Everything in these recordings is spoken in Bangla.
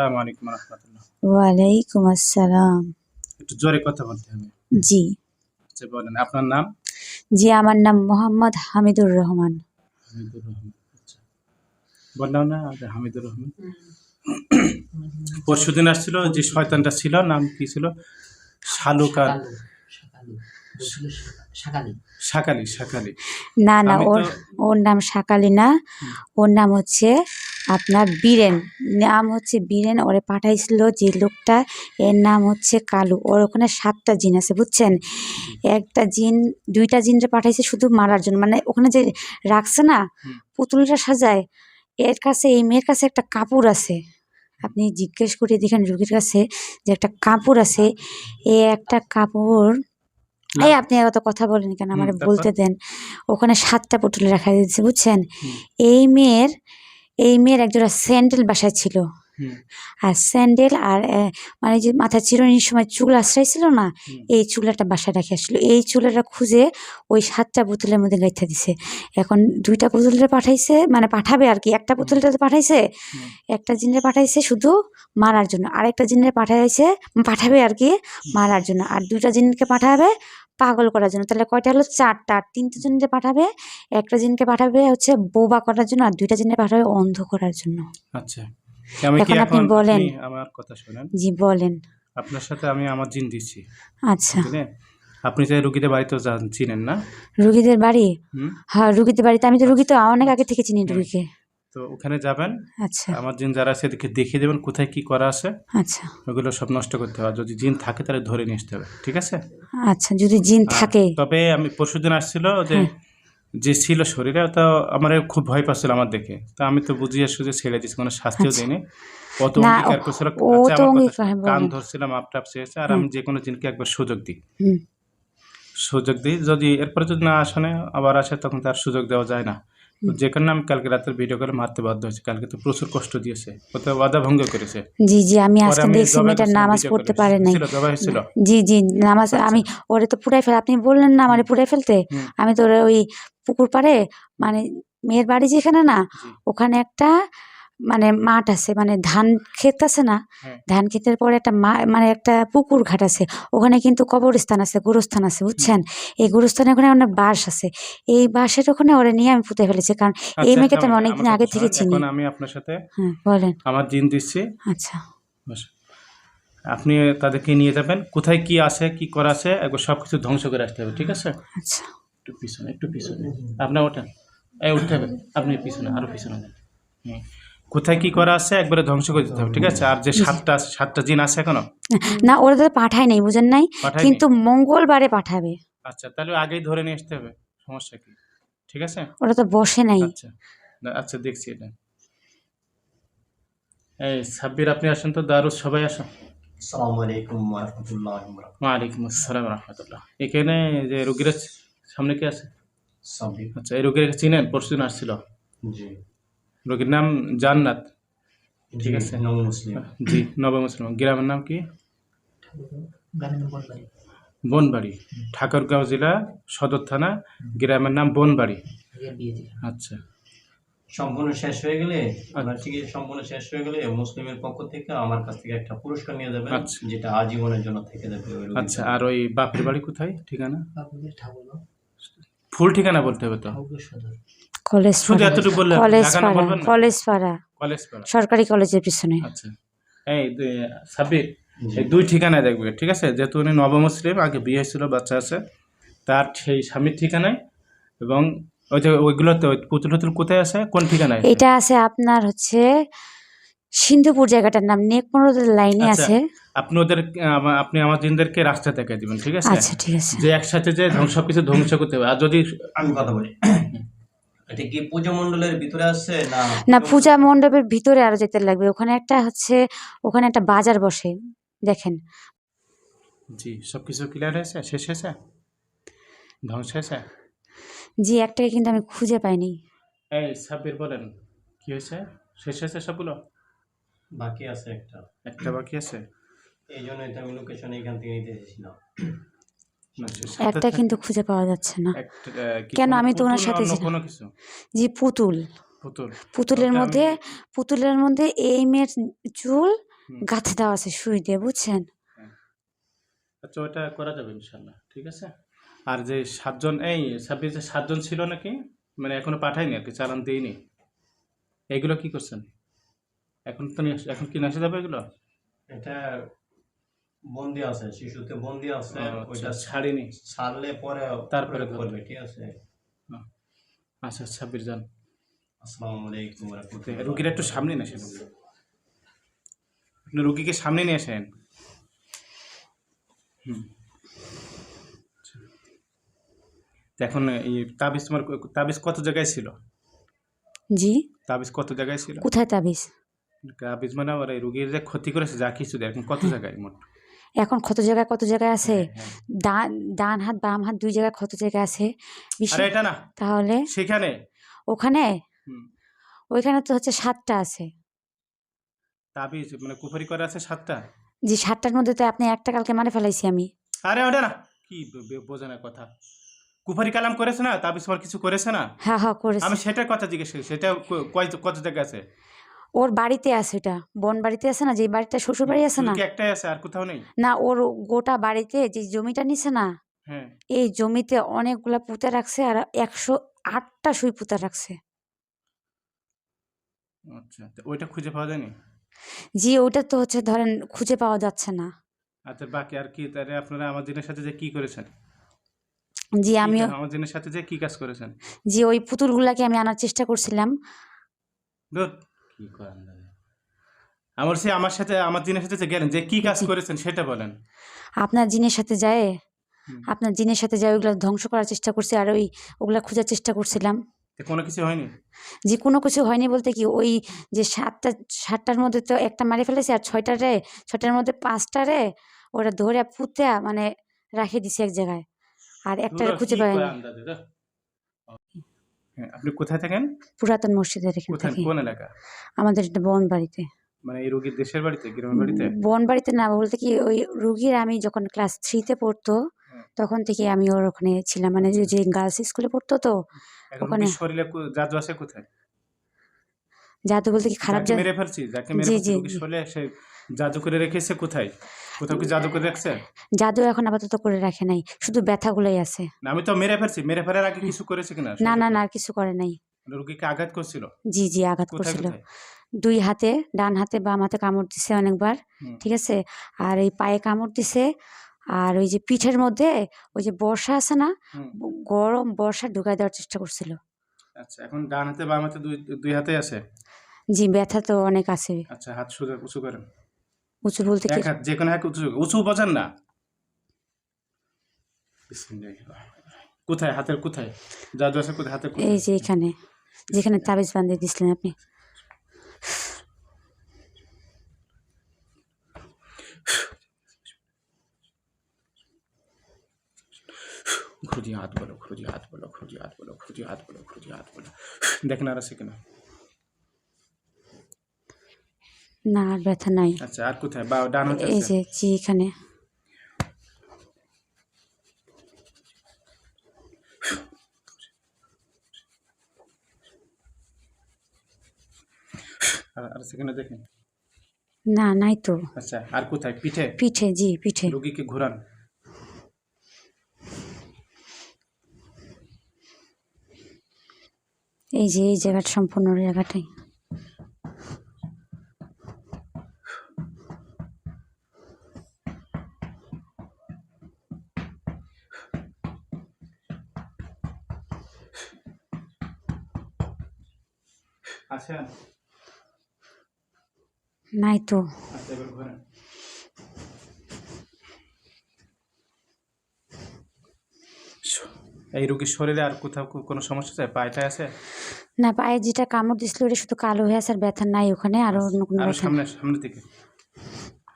আসসালামু আলাইকুম রহমতুল্লাহ। ওয়ালাইকুম আসসালাম। একটু জোরে কথা বলতে হবে। জি। আচ্ছা বলেন আপনার নাম? জি আমার নাম মোহাম্মদ হামিদুর রহমান। হামিদুর রহমান আচ্ছা। বললাম না যে হামিদুর রহমান। পরশু দিন আসছিল যে শয়তানটা ছিল নাম কি ছিল? শালুকার। শাকালি। শাকালি। শাকালি না না ওর ওর নাম শাকালি না। ওর নাম হচ্ছে আপনার বীরেন। নাম হচ্ছে বীরেন ওরে পাঠাইছিল যে লোকটা এর নাম হচ্ছে কালু। ওর ওখানে সাতটা জিন আছে বুঝছেন? একটা জিন দুইটা জিনরে পাঠাইছে শুধু মারার জন্য। মানে ওখানে যে রাখছে না পুতুলটা সাজায় এর কাছে এই মেয়ের কাছে একটা কাপড় আছে। আপনি জিজ্ঞেস করে দেখেন রুগীর কাছে যে একটা কাপড় আছে। এ একটা কাপড় এই আপনি এত কথা বলেন কেন? আমার বলতে দেন। ওখানে সাতটা পুতুল রাখা দিয়েছে বুঝছেন? এই মেয়ের এই মেয়ের একজোড়া স্যান্ডেল বাসায় ছিল। আর স্যান্ডেল আর মানে যে মাথা চিরুনির সময় চুল আশ্রয় ছিল না। এই চুলাটা বাসায় রেখে আসলো এই চুলাটা খুঁজে ওই সাতটা বোতলের মধ্যে গাইথা দিছে। এখন দুইটা পুতুলটা পাঠাইছে মানে পাঠাবে আর কি একটা পুতুলটা তো পাঠাইছে একটা জিনের পাঠাইছে শুধু মারার জন্য। আরেকটা জিনের পাঠাইছে পাঠাবে আর কি মারার জন্য। আর দুইটা জিনকে পাঠাবে পাগল করার জন্য। তাহলে কয়টা হলো? চারটা। আর তিনটে জিনকে পাঠাবে একটা জিনকে পাঠাবে হচ্ছে বোবা করার জন্য আর দুইটা জিনকে পাঠাবে অন্ধ করার জন্য। আচ্ছা। এখন আপনি বলেন। আমার কথা শোনেন? জি বলেন। আপনার সাথে আমি আমার জিন দিচ্ছি আচ্ছা। আপনি যে রুগীদের বাড়ি তো চিনেন না? রুগীদের বাড়ি? হ্যাঁ রুগীদের বাড়িতে। আমি তো রুগী তো অনেক আগে থেকে চিনি রুগীকে। তো ওখানে যাবেন। আচ্ছা। আমার জিন যারা আছে এদেরকে দেখিয়ে দেবেন কোথায় কি করা আছে। আচ্ছা। ওগুলো সব নষ্ট করতে হবে। যদি জিন থাকে তাহলে ধরে নিয়ে আসতে হবে। ঠিক আছে? আচ্ছা যদি জিন থাকে। তবে আমি পরশুদিন আসছিল যে হ্যাঁ। যে ছিল শরীরে তো আমার খুব ভয় পাচ্ছিল আমার দেখে। তো আমি তো বুঝিয়ে সুঝে ছেড়ে দিচ্ছি কোনো শাস্তিও আচ্ছা। দিইনি। না, অঙ্গীকার করছিল আচ্ছা। কান। ধরছিলাম আপটাপ চেয়েছে আর আমি যে কোনো জিনকে একবার সুযোগ দিই। সুযোগ দিই যদি এরপরে যদি না আসে আবার আসে তখন তার সুযোগ দেওয়া যায় না। তো যে কারণে আমি কালকে রাতের ভিডিও করে মারতে বাধ্য হয়েছি কালকে তো প্রচুর কষ্ট দিয়েছে কোথাও বাধা ভঙ্গ করেছে। জি জি আমি আজকে দেখছি মেয়েটার মেয়েটা নামাজ পড়তে। পারে নাই। জি জি নামাজ আচ্ছা। আমি ওরে তো পুরাই ফেলে আপনি বললেন না মানে পুরাই ফেলতে? আমি তো ওরে ওই পুকুর পাড়ে মানে মেয়ের বাড়ি যেখানে না ওখানে একটা মানে মাঠ আছে মানে ধান ক্ষেত আছে না। হ্যাঁ। ধান ক্ষেতের পরে একটা মা মানে একটা পুকুর ঘাট আছে ওখানে কিন্তু কবরস্থান আছে গোরস্থান আছে বুঝছেন? এই গোরস্থানের ওখানে অনেক বাঁশ আছে। এই বাঁশের ওখানে ওরে নিয়ে আমি পুঁতে ফেলেছি কারণ এই আচ্ছা, মেয়েকে তো আমি অনেকদিন আগে থেকে চিনি। আমি আপনার সাথে হ্যাঁ বলেন। আমার জিন দিচ্ছি। আচ্ছা। আপনি তাদেরকে নিয়ে যাবেন কোথায় কি আছে কি করা আছে একবার সব কিছু ধ্বংস করে আসতে হবে ঠিক আছে? আচ্ছা। একটু পিছনে একটু পিছনে। আপনার ওঠেন। এই উঠতে হবে। আপনি পিছনে আরও পিছনে। যান হুম। কোথায় কি করা আছে? একবারে ধ্বংস করে দিতে হবে ঠিক আছে? আর যে সাতটা সাতটা জিন আছে এখনও? না ওরা তো পাঠায় নাই বুঝেন নাই? কিন্তু মঙ্গলবারে পাঠাবে। আচ্ছা তাহলে আগেই ধরে নিয়ে আসতে হবে সমস্যা কি? ঠিক আছে? ওরা তো বসে নাই। আচ্ছা আচ্ছা দেখছি এটা। এই সাব্বির আপনি আসেন তো দারুস সবাই আসো। আসসালামু আলাইকুম ওয়া রাহমাতুল্লাহি ওয়া বারাকাতুহু ওয়ালাইকুম আসসালাম রহমতুল্লাহ এখানে যে রুগীর সামনে কে আছে? আচ্ছা এই রোগীর চিনেন? পরশুদিন আসছিল। জি। রোগীর নাম জান্নাত। ঠিক আছে। জি নব মুসলিম। গ্রামের নাম কি? বনবাড়ি। ঠাকুরগাঁও জেলা সদর থানা। গ্রামের নাম বনবাড়ি। আচ্ছা। সম্পূর্ণ শেষ হয়ে গেলে আপনার চিকিৎসা সম্পূর্ণ শেষ হয়ে গেলে মুসলিমের পক্ষ থেকে আমার কাছ থেকে একটা পুরস্কার নিয়ে যাবেন আচ্ছা। যেটা আজীবনের জন্য থেকে যাবে আচ্ছা আর ওই বাপের বাড়ি কোথায়? ঠিকানা? ফুল ঠিকানা বলতে হবে তো? কলেজ শুধু এতটুকু বললে কলেজ পাড়া কলেজ পাড়া। কলেজ পাড়া। সরকারি কলেজের পিছনে। আচ্ছা। এই সাব্বির এই দুই ঠিকানায় দেখবে ঠিক আছে? যেহেতু উনি নবমুসলিম আগে বিয়ে হয়েছিল বাচ্চা আছে তার সেই স্বামীর ঠিকানায় এবং ওই যে ওইগুলোতে ওই পুতুল টুতুল কোথায় আছে? কোন ঠিকানায়? এটা আছে আপনার হচ্ছে সিন্ধুপুর জায়গাটার নাম নেকমরোদের লাইনে আচ্ছা, আছে। আপনি ওদের আপনি আমাদেরকে রাস্তা দেখাই দিবেন ঠিক আছে? আচ্ছা ঠিক আছে। যে একসাথে যে ধ্বংস কিছু ধ্বংস করতে হবে। আর যদি আমি কথা বলি। এটা কি পূজা মণ্ডলের ভিতরে আছে না? না পূজা মণ্ডপের ভিতরে আরও যেতে লাগবে। ওখানে একটা হচ্ছে ওখানে একটা বাজার বসে দেখেন। জি সব কিছু ক্লিয়ার হয়েছে? শেষ হয়েছে? ধ্বংস হয়েছে? জি একটাকে কিন্তু আমি খুঁজে পাইনি। এই সাব্বির বলেন কি হয়েছে? শেষ হয়েছে সবগুলো? বাকি আছে একটা। একটা বাকি আছে? এই জন্যই তো আমি লোকেশন এখান থেকে নিতে এসেছিলাম। শেষ। একটা কিন্তু খুঁজে পাওয়া যাচ্ছে না। কেন? আমি তো ওনার সাথে অন্য ছিলাম। কোনো কিছু? জি পুতুল। পুতুল। পুতুলের মধ্যে পুতুলের মধ্যে এই মেয়ের চুল। গাঁথে দেওয়া আছে সুই দিয়ে বুঝছেন? আচ্ছা ওটা করা যাবে ইনশাল্লাহ ঠিক আছে? আর যে সাতজন এই ছাব্বিশে সাতজন ছিল নাকি? মানে এখনও পাঠায়নি আর কি চালান দিইনি এগুলো কি করছেন? এখন তো এখন কি নেশে যাবে এগুলো? এটা বন্দি আছে শিশুতে বন্দি আছে আচ্ছা, ওইটা ছাড়িনি। ছাড়লে পরে তারপরে করবে। ঠিক আছে? আচ্ছা ছাব্বিশ জন আসসালামু আলাইকুম ওয়া রাহমাতুল্লাহ। রুগীরা একটু সামনে নিয়ে আসেন। আপনি রুগীকে সামনে নিয়ে আসেন। হুম। আচ্ছা। এখন এই তাবিজ তোমার তাবিজ কত জায়গায় ছিল? জি। তাবিজ কত জায়গায় ছিল? কোথায় তাবিজ? মানে এই রুগীর যে ক্ষতি করেছে যা কিছু দেয় এখন কত জায়গায় মোট? এখন কত জায়গায় কত জায়গায় আছে? হ্যাঁ। ডান ডান হাত বাম হাত দুই জায়গায় কত জায়গায় আছে? আরে এটা না। তাহলে? সেখানে? ওখানে? ওইখানে তো হচ্ছে সাতটা আছে। তাবিজ মানে কুফরি করে আছে সাতটা? যে সাতটার মধ্যে তো আপনি একটা কালকে মারে ফেলাইছি আমি। আরে ওটা না। কি ব- ব- না কথা। কুফরি কালাম করেছে না? তাবিজ তোমার কিছু করেছে না? হ্যাঁ হ্যাঁ করেছি। আমি সেটার কথা জিজ্ঞেস করি সেটা কয়- কত জায়গায় আছে? ওর বাড়িতে আছে এটা। বোন বাড়িতে আছে না? যে বাড়িটা শ্বশুর বাড়ি আছে না? একটাই আছে আর কোথাও নেই। না ওর গোটা বাড়িতে যে জমিটা নিছে না হ্যাঁ। এই জমিতে অনেকগুলা পুঁতে রাখছে আর একশো আটটা সুই পুঁতে রাখছে। আচ্ছা ওইটা খুঁজে পাওয়া যায়নি? জি ওটা তো হচ্ছে ধরেন খুঁজে পাওয়া যাচ্ছে না। আচ্ছা বাকি আর কি? তাহলে আপনারা আমার দিনের সাথে যে কি করেছেন? জি কি আমিও আমার সাথে যে কি কাজ করেছেন? জি ওই পুতুলগুলাকে আমি আনার চেষ্টা করছিলাম। কি করেন দাদা? আমার সে আমার সাথে আমার দিনের সাথে যে গেলেন যে কি কাজ করেছেন সেটা বলেন। আপনার জিনের সাথে যায়? আপনার জিনের সাথে যায় ওইগুলো ধ্বংস করার চেষ্টা করছি আর ওই ওগুলা খোঁজার চেষ্টা করছিলাম। তো কোনো কিছু হয়নি? যে কোনো কিছু হয়নি বলতে কি ওই যে সাতটা সাতটার মধ্যে তো একটা মারি ফেলেছি আর ছয়টারে ছয়টার মধ্যে পাঁচটারে ওরা ধরে পুঁতে মানে রাখে দিছি এক জায়গায়। আর একটা খুঁজে কি পাইনি। আপনি কোথায় থাকেন? পুরাতন মসজিদের এখানে কোথায়? থাকি। কোন এলাকা? আমাদের বন বাড়িতে মানে এই রোগীর দেশের বাড়িতে গ্রামের বাড়িতে? বন বাড়িতে না বলতে কি ওই রুগীর আমি যখন ক্লাস থ্রিতে পড়তো হ্যাঁ। তখন থেকে আমি ওর ওখানে ছিলাম। মানে যে- গার্লস স্কুলে পড়তো তো ওখানে। শরীরে জাদু আছে কোথায়? জাদু বলতে কি খারাপ জাদু? মেরে ফেলছি যাকে মেরে জি, ফেলছি জি, শরীরে জাদু করে রেখেছে কোথায়? কোথাও কি জাদু করে রাখছে? জাদু এখন আপাতত করে রাখে নাই। শুধু ব্যথাগুলোই আছে। না, আমি তো মেরে ফেলছি। মেরে ফেলার আগে কিছু করেছে কিনা? না না না আর কিছু করে নাই। রোগীকে আঘাত করছিল? জি জি আঘাত কোথায় করছিল। কোথায়? দুই হাতে ডান হাতে বাম হাতে কামড় দিছে অনেকবার হুম। ঠিক আছে? আর এই পায়ে কামড় দিছে আর ওই যে পিঠের মধ্যে ওই যে বর্ষা আছে না হুম। গরম বর্ষা ঢুকাই দেওয়ার চেষ্টা করছিল। আচ্ছা এখন ডান হাতে বাম হাতে দুই দুই হাতে আছে? জি ব্যথা তো অনেক আছে। আচ্ছা হাত সোজা উঁচু করেন। উঁচু বলতে কি? যে কোনো হাত উঁচু উঁচু বোঝেন না। কোথায়? হাতের কোথায়? জাদু আছে কোথায়? হাতের এই যে এখানে যেখানে তাবিজ বাঁধিয়ে দিছিলেন আপনি। খুঁজি হাত বলো খুঁজি হাত বলো খুঁজি হাত বলো খুঁজি হাত বলো খুঁজি হাত বলো। দেখেন আর আছে কিনা? না আর ব্যথা নাই। আচ্ছা আর কোথায়? বা ডান হাতে এই আছে যে জি এখানে। আর আর সেখানে দেখেন? না নাই তো। আচ্ছা আর কোথায়? পিঠে? পিঠে জি পিঠে। রোগীকে ঘোরান? এই যে এই জায়গাটা সম্পূর্ণ জায়গাটাই। আচ্ছা। নাই তো। আচ্ছা এবার ঘোরান। এই রোগীর শরীরে আর কোথাও কোনো সমস্যা আছে? পায়টা আছে? না পায়ে যেটা কামড় দিছিল ওটা শুধু কালো হয়ে আছে আর ব্যথা নাই ওখানে আর অন্য কোনো আর সামনে সামনের দিকে।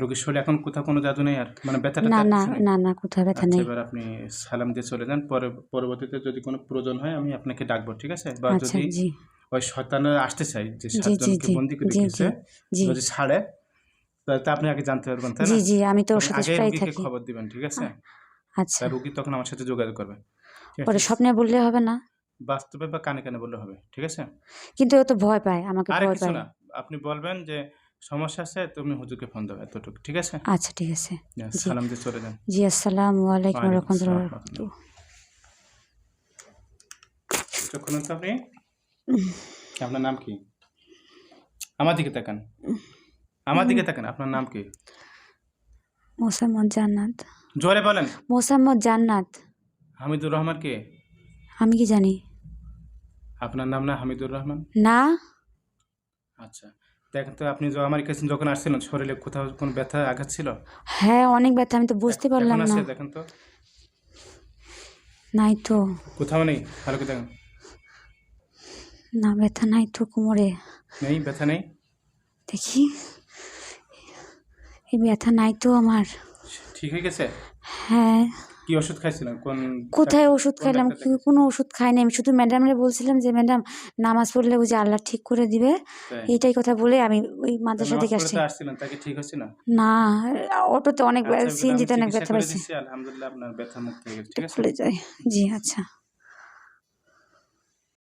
রোগীর শরীরে এখন কোথাও কোনো জাদু নেই আর? মানে ব্যথাটা না না? না না কোথাও ব্যথা আচ্ছা নেই। এবার আপনি সালাম দিয়ে চলে যান। পরে পরবর্তীতে যদি কোনো প্রয়োজন হয় আমি আপনাকে ডাকবো ঠিক আছে? বা আচ্ছা যদি ওই শয়তানে আসতে চাই যে সাতজনকে বন্দি করে রেখেছে যদি ছাড়ে তাহলে তো আপনি আগে জানতে পারবেন তাই না? জি জি আমি তো ওর সাথে প্রায় থাকি। খবর দিবেন ঠিক আছে? আচ্ছা। রুগী তখন আমার সাথে যোগাযোগ করবে পরে স্বপ্নে বললে হবে না? বাস্তবে বা কানে কানে বললে হবে ঠিক আছে? কিন্তু ও তো ভয় পায় আমাকে আরে ভয় কিছু পায়। না আপনি বলবেন যে সমস্যা আছে তুমি হুজুরকে ফোন দাও এতটুকু ঠিক আছে? আচ্ছা ঠিক আছে। সালাম দিয়ে চলে যান। জি আসসালামু আলাইকুম ওয়ালাইকুম রহমতুল্লাহ খুলুন আপনি। আপনার নাম কি? আমার দিকে তাকান। আমার দিকে তাকান আপনার নাম কি? মোসাম্মদ জান্নাত। জোরে বলেন। মোসাম্মদ জান্নাত। হামিদুর রহমান কে? আমি কি জানি? আপনার নাম না হামিদুর রহমান? না। আচ্ছা দেখেন তো আপনি আমার কাছে যখন আসছিলেন শরীরে কোথাও কোনো ব্যথা আঘাত ছিল? হ্যাঁ অনেক ব্যথা আমি তো বুঝতে পারলাম না। দেখেন তো। নাই তো। কোথাও নেই? ভালো করে দেখেন। না ব্যথা নাই তো কোমরে। নেই ব্যথা নেই? দেখি। এই ব্যথা নাই তো আমার। ঠিক হয়ে গেছে? হ্যাঁ। কি ওষুধ খাইছিলেন কোন কোথায় ওষুধ খাইলাম? কি- কোনো ওষুধ খাইনি আমি শুধু ম্যাডামরে বলছিলাম যে ম্যাডাম নামাজ পড়লে ওই যে আল্লাহ ঠিক করে দিবে? এইটাই কথা বলে আমি ওই মাদ্রাসা থেকে আসছি। তাকে ঠিক হচ্ছে না? না অটোতে অনেক আচ্ছা, সিএনজিতে অনেক ব্যথা পাইছি। আলহামদুলিল্লাহ আপনার ব্যথা মুক্ত হয়ে গেছে ঠিক আছে? যায়। জি আচ্ছা।